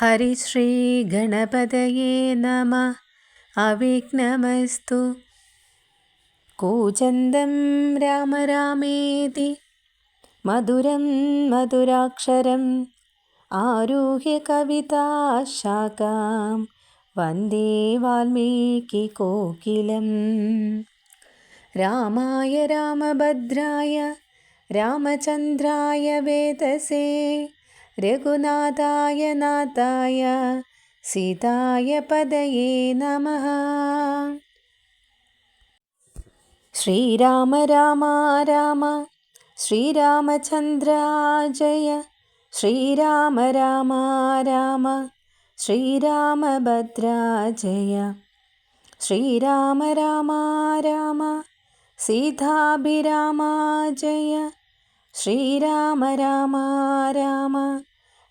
हरिश्रीगणपतये नमः अविघ्नमस्तु कूचन्दं राम रामेति मधुरं मधुराक्षरम् आरुह्य कविताशाखां वन्दे वाल्मीकिकोकिलम् रामाय रामभद्राय रामचन्द्राय वेदसे രഘുനാഥായ നാഥായ സീതായ പദയേ നമ ശ്രീരാമ രാമ രാമ ശ്രീരാമചന്ദ്ര ജയ ശ്രീരാമ രാമ രാമ ശ്രീരാമഭദ്ര ശ്രീരാമ രാമ രാമ സീതാഭിരാമ ജയ ശ്രീരാമ രാമ രാമ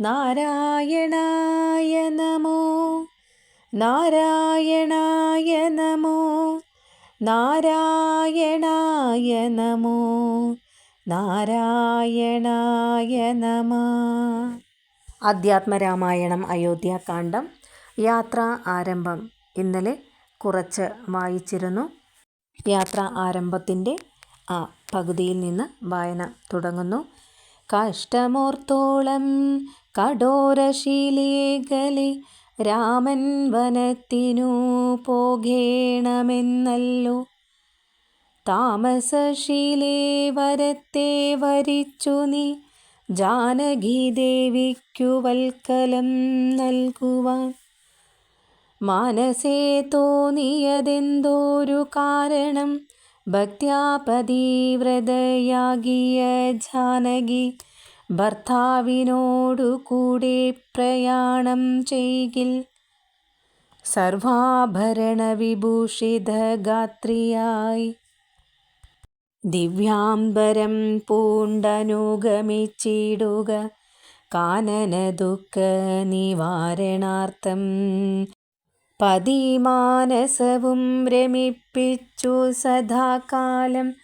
നാരായണായ നമോ. നാരായണായ നമോ. നാരായണായ നമോ. നാരായണായ നമ. അധ്യാത്മരാമായണം അയോധ്യാകാന്ഡം യാത്ര ആരംഭം. ഇന്നലെ കുറച്ച് വായിച്ചിരുന്നു. യാത്ര ആരംഭത്തിന്റെ ആ പകുതിയിൽ നിന്ന് വായന തുടങ്ങുന്നു. കഷ്ടമോർത്തോളം കഠോരശീലേഖലെ രാമൻ വനത്തിനു പോകേണമെന്നല്ലോ. താമസശീലേ വരത്തെ വരിച്ചു നീ ജാനകീദേവിക്കു വൽക്കലം നൽകുവാൻ. മാനസേ തോന്നിയതെന്തോരു കാരണം? ഭക്ത്യാപതിവ്രതയാകിയ ജാനകി ഭർത്താവിനോടു കൂടെ പ്രയാണം ചെയ്കിൽ. സർവാഭരണ വിഭൂഷിത ഗാത്രിയായി ദിവ്യാംബരം പൂണ്ടനുഗമിച്ചിടുക. കാനന ദുഃഖ നിവാരണാർത്ഥം പതിമാനസവും രമിപ്പിച്ചു സദാകാലം.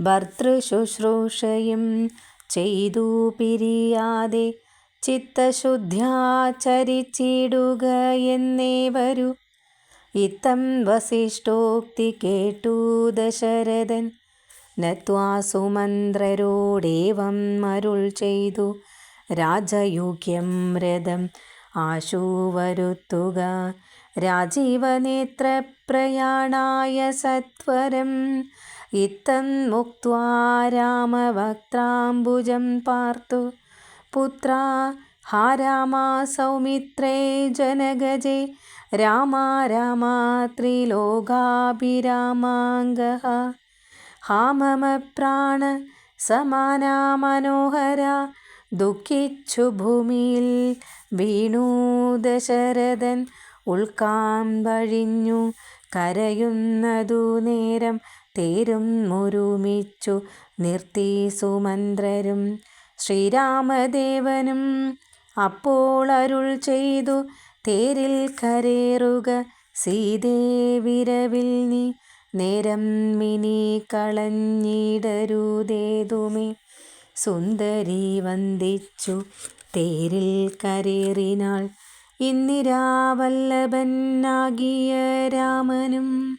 ഭർത്തൃശുശ്രൂഷയും ചെയ്തു പിരിയാതെ ചിത്തശുദ്ധ്യാചരിച്ചിടുക എന്നേ വരൂ ഇത്തം വസിഷ്ഠോക്തി കേട്ടു ദശരഥൻ. നത്വാ സുമന്ത്രരോടേവം അരുൾ ചെയ്തു. രാജയോഗ്യം രഥം ആശു വരുത്തുക രാജീവനേത്രപ്രയാണായ സത്വരം ഇത്തം മുക്വാ രാമവക്ത്രാംബുജം പാർത്തു. പുത്ര ഹാ രാമ സൗമിത്രേ ജനഗജേ. രാമ രാമ ത്രിലോകാഭിരാമാംഗ ഹാ മമ പ്രാണ സമാന മനോഹര. ദുഃഖിച്ചു ഭൂമിയിൽ വീണു ദശരഥൻ ഉൾക്കാൻ വഴിഞ്ഞു കരയുന്നതു നേരം തേരും ഒരുമിച്ചു നിർത്തി സുമന്ത്രരും. ശ്രീരാമദേവനും അപ്പോൾ അരുൾ ചെയ്തു തേരിൽ കരേറുക സീതേ വിരവിൽ നീ നേരം മിനി കളഞ്ഞിടരുതേതുമേ. സുന്ദരി വന്ദിച്ചു തേരിൽ കരേറിനാൾ ഇന്ദിരാവല്ലഭനാകിയ രാമനും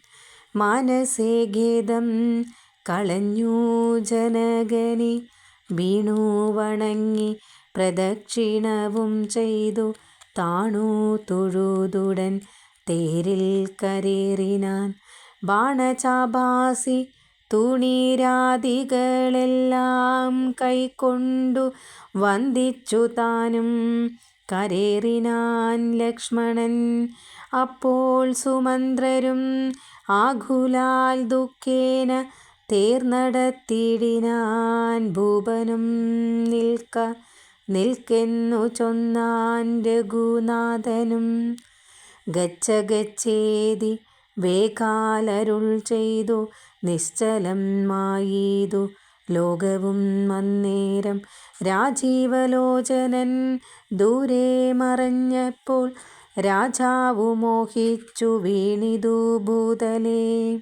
മാനസേ ഗേദം കളഞ്ഞു ജനകനി. വീണു വണങ്ങി പ്രദക്ഷിണവും ചെയ്തു താണു തൊഴുതുടൻ തേരിൽ കരേറിനാൻ. ബാണചാഭാസി തുണീരാദികളെല്ലാം കൈക്കൊണ്ടു വന്ദിച്ചു താനും കരേറിനാൻ ലക്ഷ്മണൻ. അപ്പോൾ സുമന്ത്രരും ആകുലാൽ ദുഃഖേന തേർന്നടത്തിടിനാൻ ഭൂപനും നിൽക്ക നിൽക്കെന്നു ചൊന്നാൻ രഘുനാഥനും. ഗച്ഛ ഗച്ഛേതി വേകാലരുൾ ചെയ്തു നിശ്ചലം മായീതു ലോകവും മന്നേരം രാജീവലോചനൻ ദൂരെ മറഞ്ഞപ്പോൾ രാജാവു മോഹിച്ചു വീണിതു ഭൂതലേ.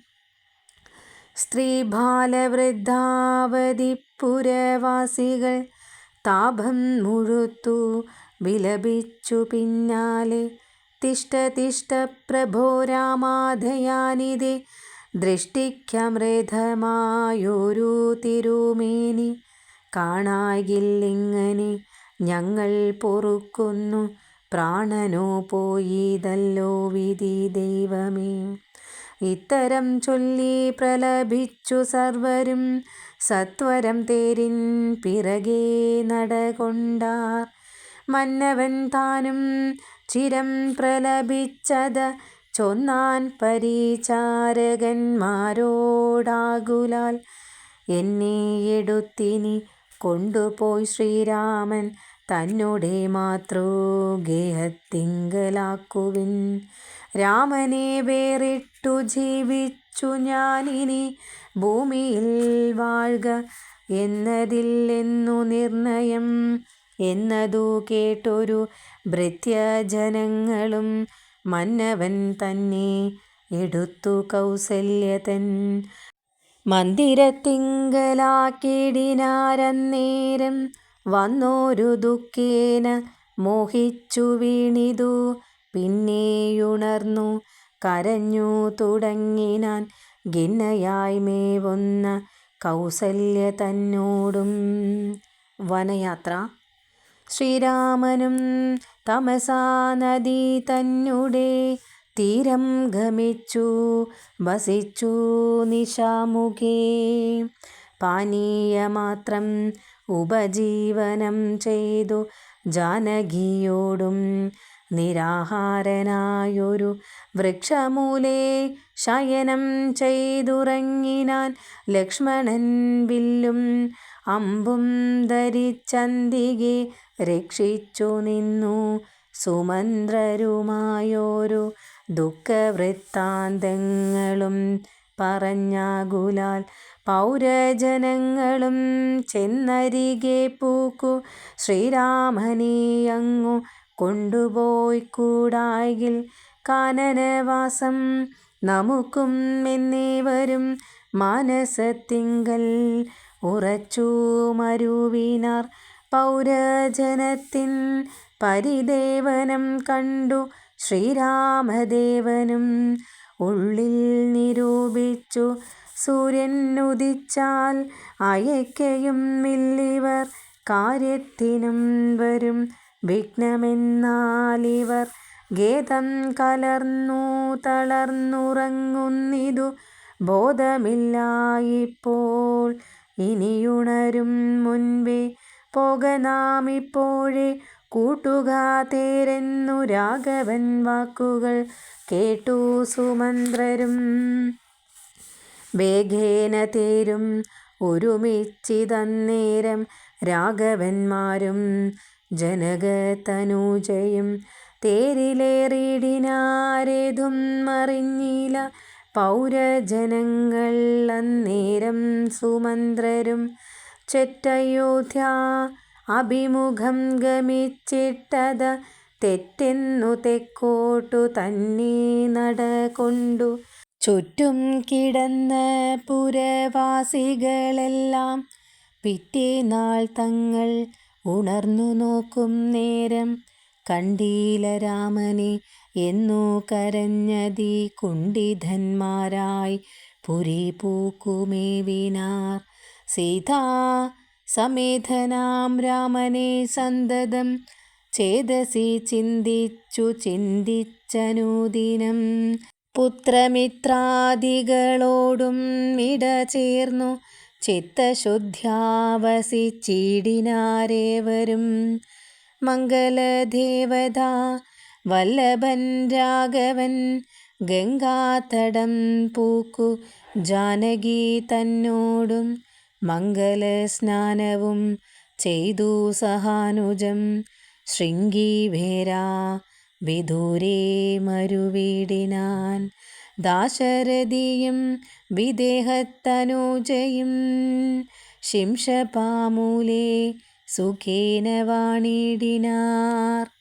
സ്ത്രീ ബാലവൃദ്ധാവതിപ്പുരവാസികൾ താപം മുഴുത്തു വിലപിച്ചു പിന്നാലെ. തിഷ്ട തിഷ്ട പ്രഭോ രാമാധയാനിതേ ദൃഷ്ടിക്കമൃതമായൊരു തിരുമേനി കാണാകില്ലിങ്ങനെ ഞങ്ങൾ പൊറുക്കുന്നു പ്രാണനോ പോയിതല്ലോ വിധി ദൈവമേ. ഇത്തരം ചൊല്ലി പ്രലപിച്ചു സർവരും സത്വരം തേരിൻ പിറകെ നടകൊണ്ടാർ. മന്നവൻ താനും ചിരം പ്രലപിച്ചത് ചൊന്നാൻ പരിചാരകന്മാരോടാകുലാൽ. എന്നെ എടുത്തിനി കൊണ്ടുപോയി ശ്രീരാമൻ. തന്നോടെ മാതൃഗേഹത്തിങ്കലാക്കുവിൻ. രാമനെ വേറിട്ടു ജീവിച്ചു ഞാനിനി. ഭൂമിയിൽ വാഴുക എന്നു നിർണയം. എന്നതു കേട്ടൊരു ഭൃത്യജനങ്ങളും മന്നവൻ തന്നെ എടുത്തു കൗസല്യതൻ. മന്ദിരത്തിങ്കലാക്കിടിനാരന്നേരം വന്നോരു ദുഃഖേന മോഹിച്ചു വീണിതു. പിന്നെയുണർന്നു കരഞ്ഞു തുടങ്ങിനാൻ ഖിന്നയായി മേവുന്ന കൗസല്യ തന്നോടും വനയാത്ര. ശ്രീരാമനും തമസാ നദി തന്നെ തീരം ഗമിച്ചു വസിച്ചു നിശാമുഖേ. പാനീയമാത്രം ഉപജീവനം ചെയ്തു ജാനകിയോടും നിരാഹാരനായൊരു വൃക്ഷമൂലേ ശയനം ചെയ്തുറങ്ങിനാൻ ലക്ഷ്മണൻ വില്ലും അമ്പും ധരിച്ചന്തികെ രക്ഷിച്ചു നിന്നു. സുമന്ത്രരുമായോരു ദുഃഖവൃത്താന്തങ്ങളും പറഞ്ഞാകുലാൽ പൗരജനങ്ങളും ചെന്നരികെ പൂക്കു ശ്രീരാമനെ അങ്ങു കൊണ്ടുപോയി കൂടായിൽ കാനനവാസം നമുക്കും എന്നേവരും മാനസത്തിങ്കൽ ഉറച്ചു മരുവിനാർ പൗരജനത്തിൻ പരിദേവനം കണ്ടു ശ്രീരാമദേവനും ഉള്ളിൽ നിരൂപിച്ചു സൂര്യൻ ഉദിച്ചാൽ അയക്കയും ഇല്ലിവർ കാര്യത്തിനും വരും വിഘ്നമെന്നാലിവർ ഗേതം കലർന്നു തളർന്നുറങ്ങുന്നിതു. ബോധമില്ലായിപ്പോൾ ഇനിയുണരും മുൻപേ. പോക നാം ഇപ്പോഴേ കൂട്ടുകാതേരെന്നു രാഘവൻ വാക്കുകൾ കേട്ടു സുമന്ത്രരും. വേഗേന തേരും ഒരുമിച്ചിതന്നേരം രാഘവന്മാരും ജനകതനൂജയും തേരിലേറിയിടിനാരേതും അറിഞ്ഞില്ല പൗരജനങ്ങൾ അന്നേരം സുമന്ത്രരും ചെറ്റയോധ്യ അഭിമുഖം ഗമിച്ചിട്ടത്. തെറ്റെന്നു തെക്കോട്ടു തന്നെ നടകൊണ്ടു. ചുറ്റും കിടന്ന പുരവാസികളെല്ലാം പിറ്റേനാൾ തങ്ങൾ ഉണർന്നു നോക്കും നേരം. കണ്ടീല രാമനെ എന്നു കരഞ്ഞതി കുണ്ഠിതന്മാരായി പുരി പൂക്കുമേവിനാർ സീതാ സമേധനാം രാമനെ സന്തതം. ചേതസി ചിന്തിച്ചു ചിന്തിച്ചനുദിനം. പുത്രമിത്രാദികളോടും ഇട ചേർന്നു. ചിത്തശുദ്ധ്യാവസിച്ചിടിനാരേവരും മംഗലദേവത വല്ലഭൻ രാഘവൻ ഗംഗാതടം പൂക്കു ജാനകി തന്നോടും മംഗലസ്നാനവും ചെയ്തു സഹാനുജം. ശൃംഗീഭേരാ വിദൂരേ മരുവീടിനാൻ. ദാശരഥിയും വിദേഹത്തനൂജയും ശിംഷപാമൂലേ സുഖേന വാണിടിനാർ